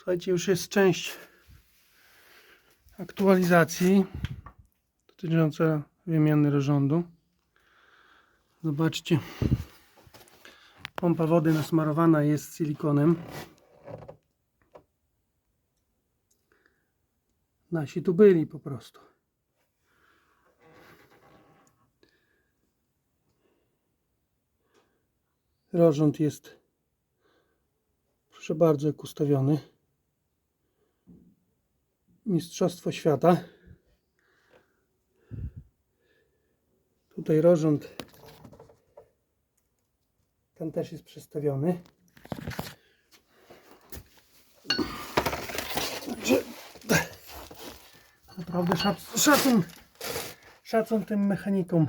Słuchajcie, już jest część aktualizacji dotycząca wymiany rozrządu. Zobaczcie. Pompa wody nasmarowana jest silikonem. Nasi tu byli po prostu. Rozrząd jest, proszę bardzo, jak ustawiony. Mistrzostwo świata. Tutaj rozrząd ten też jest przestawiony. Także naprawdę szac- szacun, szacun tym mechanikom